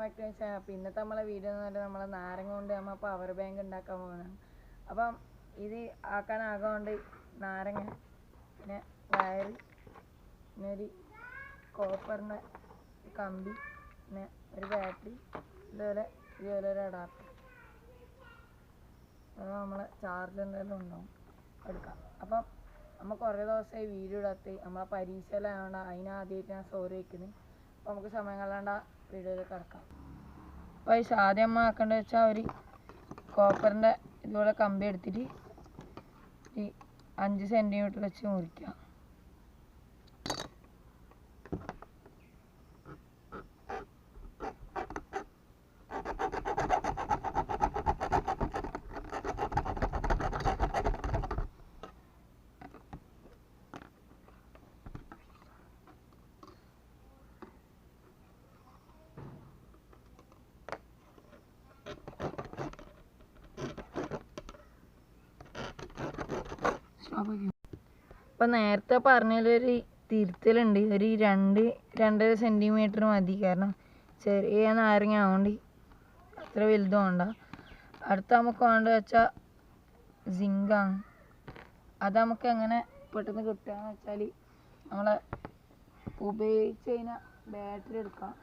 Back to വെച്ചാൽ അപ്പോൾ നമ്മളെ വീഡിയോ എന്ന് പറഞ്ഞാൽ നമ്മളെ നാരങ്ങ കൊണ്ട് നമ്മൾ പവർ ബാങ്ക് ഉണ്ടാക്കാൻ പോകുന്നതാണ് അപ്പം ഇത് ആക്കാനാകൊണ്ട് നാരങ്ങ പിന്നെ വയർ പിന്നെ ഒരു കോപ്പറിന്റെ കമ്പി പിന്നെ ഒരു ബാറ്ററി ഇതുപോലെ ഇതുപോലെ ഒരു അഡാപ്റ്റർ അത് നമ്മളെ ചാർജ് എന്തെങ്കിലും ഉണ്ടാവും എടുക്കാം. അപ്പം നമ്മൾ കുറേ ദിവസമായി വീഡിയോ ഇടാത്ത നമ്മളെ പരീക്ഷയിലായതുകൊണ്ട് അതിനാദ്യമായിട്ട് ഞാൻ സോറി വയ്ക്കുന്നത് അപ്പോൾ നമുക്ക് സമയം ആ വീഡിയോയിലേക്ക് കിടക്കാം. അപ്പോൾ ഈ ആദ്യം നമ്മൾ ആക്കേണ്ടത് വെച്ചാൽ ഒരു കോപ്പറിന്റെ ഇതുപോലെ കമ്പി എടുത്തിട്ട് ഈ അഞ്ച് സെന്റിമീറ്റർ വെച്ച് മുറിക്കുക ഇപ്പം നേരത്തെ പറഞ്ഞതിലൊരു തിരുത്തലുണ്ട്. ഒരു രണ്ട് രണ്ടര സെന്റിമീറ്റർ മതി. കാരണം ചെറിയ നാരങ്ങ ആവണ്ട് അത്ര വലുതും വേണ്ട. അടുത്ത നമുക്ക് വേണ്ടത് വെച്ചാൽ സിങ്കാണ് അത് നമുക്ക് എങ്ങനെ പെട്ടെന്ന് കിട്ടുകയെന്ന് വെച്ചാൽ നമ്മളെ ഉപയോഗിച്ച് കഴിഞ്ഞാൽ ബാറ്ററി എടുക്കാം.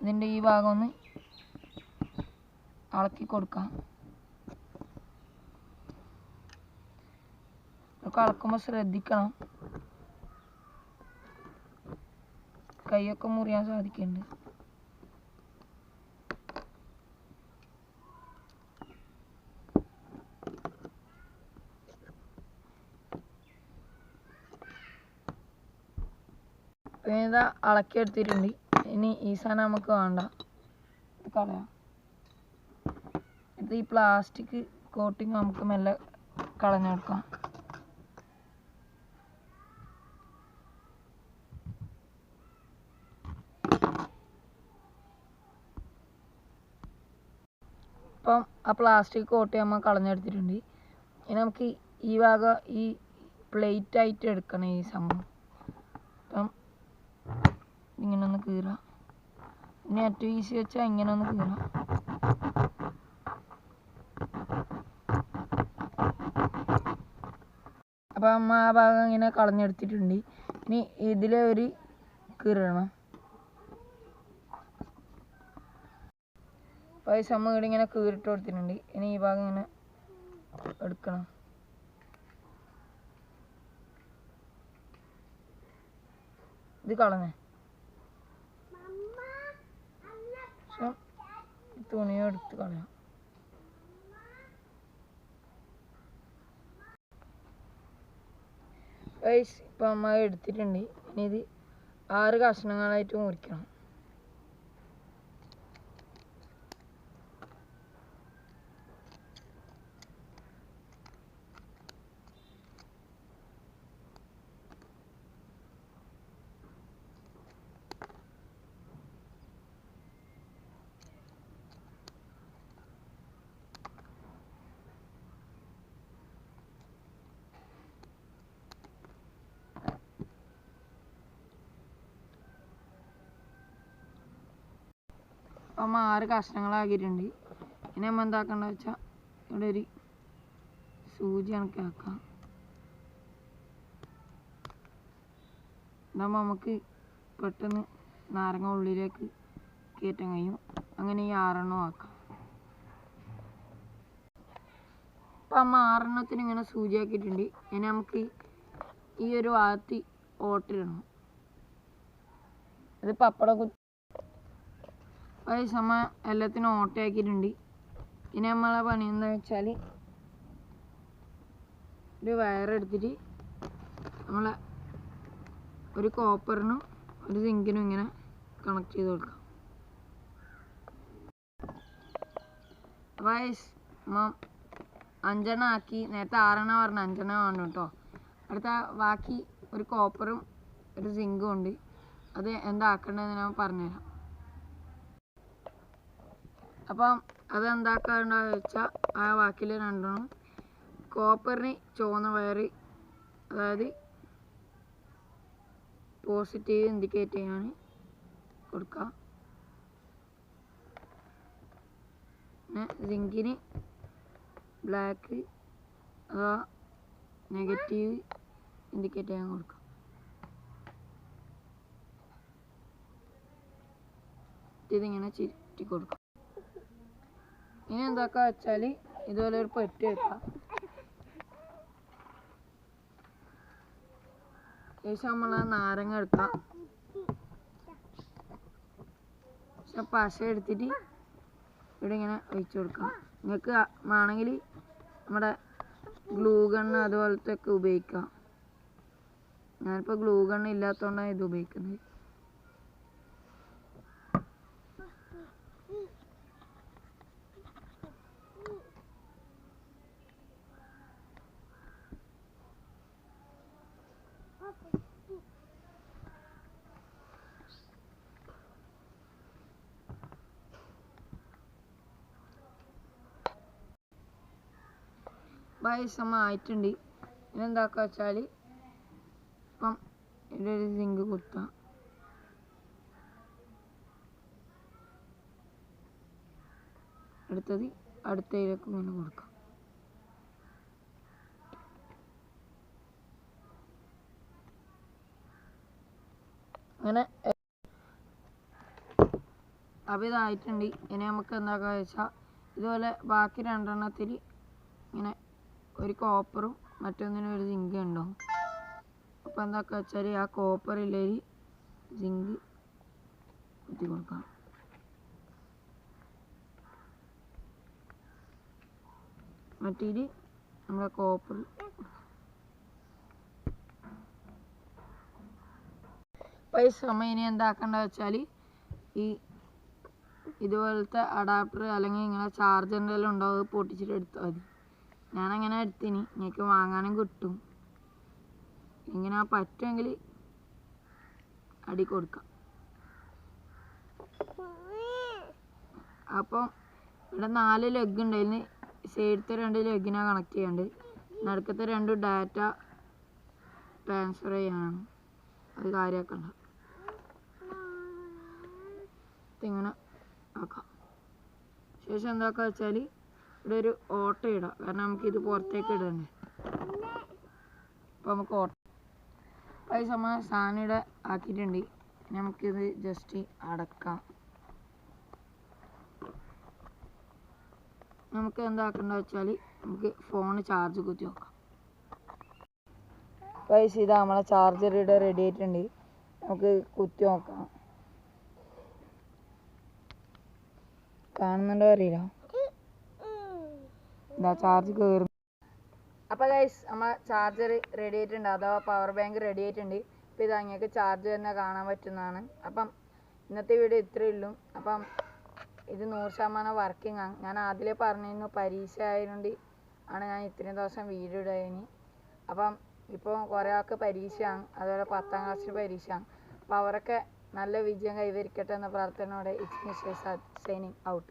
ഇതിന്റെ ഈ ഭാഗം ഒന്ന് ഇളക്കി കൊടുക്കാം. ഇതൊക്കെ അളക്കുമ്പോൾ ശ്രദ്ധിക്കണം. കൈയൊക്കെ മുറിയാൻ സാധിക്കുന്നുണ്ട് പിന്നെ ഇതാ അളക്കി എടുത്തിട്ടുണ്ട് ഇനി ഈ സാധനം നമുക്ക് വേണ്ട. കളയാം. ഇത് ഈ പ്ലാസ്റ്റിക് കോട്ടിങ് നമുക്ക് മെല്ലെ കളഞ്ഞെടുക്കാം. ഇപ്പം ആ പ്ലാസ്റ്റിക് കോട്ട് നമ്മൾ കളഞ്ഞെടുത്തിട്ടുണ്ട്. ഇനി നമുക്ക് ഈ- ഭാഗം ഈ പ്ലേറ്റ് ആയിട്ട് എടുക്കണം ഈ സംഭവം. അപ്പം ഇങ്ങനെ ഒന്ന് കീറാം. ഇനി ഏറ്റവും ഈസി വെച്ചാൽ ഇങ്ങനെ ഒന്ന് കീറാം. അപ്പം ആ ഭാഗം ഇങ്ങനെ കളഞ്ഞെടുത്തിട്ടുണ്ട്. ഇനി ഇതിലെ ഒരു കീറണം. പൈസ അമ്മ ഇവിടെ ഇങ്ങനെ കീറിട്ട് കൊടുത്തിട്ടുണ്ട്. ഇനി ഈ ഭാഗം ഇങ്ങനെ എടുക്കണം. ഇത് കളഞ്ഞേ. ഈ തുണിയും എടുത്ത് കളയാം. ഇപ്പം അമ്മ എടുത്തിട്ടുണ്ട്. ഇനി ഇത് ആറ് കഷ്ണങ്ങളായിട്ട് മുറിക്കണം. അപ്പം ആറ് കഷ്ണങ്ങളാക്കിയിട്ടുണ്ട്. ഇനി നമ്മൾ എന്താക്കണ്ട വെച്ചാൽ ഇവിടെ ഒരു സൂചി കണക്കാക്കാം ഇതാകുമ്പോൾ നമുക്ക് പെട്ടെന്ന് നാരങ്ങ ഉള്ളിലേക്ക് കയറ്റാൻ കഴിയും. അങ്ങനെ ഈ ആറെണ്ണം ആക്കാം. അപ്പം അമ്മ ആറെണ്ണത്തിന് ഇങ്ങനെ സൂചി ആക്കിയിട്ടുണ്ട്. ഇനി നമുക്ക് ഈ ഒരു ഭാഗത്ത് ഓട്ടിടണം ഇത് പപ്പട അത് സമ എല്ലാത്തിനും ഓട്ടയാക്കിയിട്ടുണ്ട് ഇനി നമ്മളെ പണി എന്താ വെച്ചാൽ ഒരു വയറെടുത്തിട്ട് നമ്മളെ ഒരു കോപ്പറിനും ഒരു സിങ്കിനും ഇങ്ങനെ കണക്ട് ചെയ്ത് കൊടുക്കാം. വയസ് അഞ്ചെണ്ണ ആക്കി. നേരത്തെ ആറെണ്ണ പറഞ്ഞ അഞ്ചെണ്ണ വേണം കേട്ടോ. അടുത്ത ബാക്കി ഒരു കോപ്പറും ഒരു സിങ്കും ഉണ്ട്. അത് എന്താക്കേണ്ടതെന്ന് ഞാൻ പറഞ്ഞുതരാം. അപ്പം അതെന്താക്കാണ്ടെന്ന് വെച്ചാൽ ആ വാക്കിൽ രണ്ടെണ്ണം. കോപ്പറിന് ചുവന്ന വയറ് അതായത് പോസിറ്റീവ് ഇൻഡിക്കേറ്റ് ചെയ്യാൻ കൊടുക്കുക. പിന്നെ സിങ്കിന് ബ്ലാക്ക് അഥവാ നെഗറ്റീവ് ഇൻഡിക്കേറ്റ് ചെയ്യാൻ കൊടുക്കുക. ഇതിങ്ങനെ ചുറ്റി കൊടുക്കാം ഇനി എന്താക്കുക വെച്ചാൽ ഇതുപോലെ ഒരു പെട്ടി വെക്കാം. ശേഷം നമ്മൾ നാരങ്ങ എടുക്കാം. പക്ഷെ പശ എടുത്തിട്ട് ഇവിടെ ഇങ്ങനെ ഒഴിച്ചു കൊടുക്കാം. നിങ്ങൾക്ക് വേണമെങ്കിൽ നമ്മുടെ ഗ്ലൂ അതുപോലത്തെ ഒക്കെ ഉപയോഗിക്കാം. ഞാനിപ്പോൾ ഗ്ലൂ ഗണ്ണ് ഇല്ലാത്തതുകൊണ്ടാണ് ഇത് ഉപയോഗിക്കുന്നത്. പായസം ആയിട്ടുണ്ട്. ഇനി എന്താക്കുക വെച്ചാൽ ഇപ്പം ഇവിടെ ഒരു സിങ്ക് കുത്താം. അടുത്തത് അടുത്തതിലേക്ക് ഇങ്ങനെ കൊടുക്കാം. അങ്ങനെ അപ്പം ഇതായിട്ടുണ്ട്. ഇനി നമുക്ക് എന്താക്കുക വെച്ചാൽ ഇതുപോലെ ബാക്കി രണ്ടെണ്ണത്തിൽ ഇങ്ങനെ ഒരു കോപ്പറും മറ്റൊന്നിനും ഒരു സിങ്ക് ഉണ്ടാവും അപ്പോൾ എന്താക്കുക വെച്ചാൽ ആ കോപ്പറിലൊരു സിങ്ക് കുത്തി കൊടുക്കാം മറ്റേത് നമ്മളെ കോപ്പർ ഈ സമയം ഇനി എന്താക്കേണ്ടത് വെച്ചാൽ ഈ ഇതുപോലത്തെ അഡാപ്റ്റർ അല്ലെങ്കിൽ ഇങ്ങനെ ചാർജറിന്റെ എല്ലാം ഉണ്ടാവും അത് പൊട്ടിച്ചിട്ട് എടുത്താൽ മതി. ഞാനങ്ങനെ എടുത്തിന്. നിങ്ങൾക്ക് വാങ്ങാനും കിട്ടും. ഇങ്ങനെ പറ്റുമെങ്കിൽ അടി കൊടുക്കാം. അപ്പം ഇവിടെ നാല് ലെഗ് ഉണ്ട്. അതിന് സൈഡത്തെ രണ്ട് ലെഗിനാ കണക്ട് ചെയ്യാണ്ട്. നടുക്കത്തെ രണ്ട് ഡാറ്റ ട്രാൻസ്ഫർ ചെയ്യാനാണ് അത് കാര്യമാക്കണ്ട ഇങ്ങനെ ആക്കാം. ശേഷം എന്താക്കുക വെച്ചാൽ ഇവിടെ ഒരു ഓട്ടോ ഇടാം. കാരണം നമുക്ക് ഇത് പുറത്തേക്ക് ഇടണ്ടേ അപ്പോൾ നമുക്ക് ഓട്ടോ സമയം സാധനം ഇവിടെ ആക്കിയിട്ടുണ്ട്. നമുക്കിത് ജസ്റ്റ് അടക്കാം. നമുക്ക് എന്താക്കണ്ട വെച്ചാൽ നമുക്ക് ഫോൺ ചാർജ് കുത്തി നോക്കാം പൈസ ഇതാ നമ്മളെ ചാർജർ ഇവിടെ റെഡി ആയിട്ടുണ്ട്. നമുക്ക് കുത്തി നോക്കാം. കാണുന്നുണ്ടോ അറിയില്ല. ഇതാ ചാർജ് കയറും അപ്പോൾ ഗൈസ് നമ്മൾ ചാർജർ റെഡി ആയിട്ടുണ്ട്. അഥവാ പവർ ബാങ്ക് റെഡി ആയിട്ടുണ്ട്. അപ്പോൾ ഇത് അങ്ങേക്ക് ചാർജ് തന്നെ കാണാൻ പറ്റുന്നതാണ്. അപ്പം ഇന്നത്തെ വീഡിയോ ഇത്രയേ ഉള്ളൂ. അപ്പം ഇത് നൂറ് ശതമാനം വർക്കിംഗ് ആണ് ഞാൻ ആദ്യമേ പറഞ്ഞിരുന്നു പരീക്ഷ ആയതുകൊണ്ട് ആണ് ഞാൻ ഇത്രയും ദിവസം വീഡിയോ ഇടാനി അപ്പം ഇപ്പോൾ കുറേ ആൾക്ക് പരീക്ഷയാണ്. അതുപോലെ പത്താം ക്ലാസ്സിന് പരീക്ഷയാണ്. അപ്പോൾ അവരൊക്കെ നല്ല വിജയം കൈവരിക്കട്ടെ എന്ന പ്രാർത്ഥനയോടെ ഇറ്റ്സ് മി സൈനിങ് ഔട്ട്.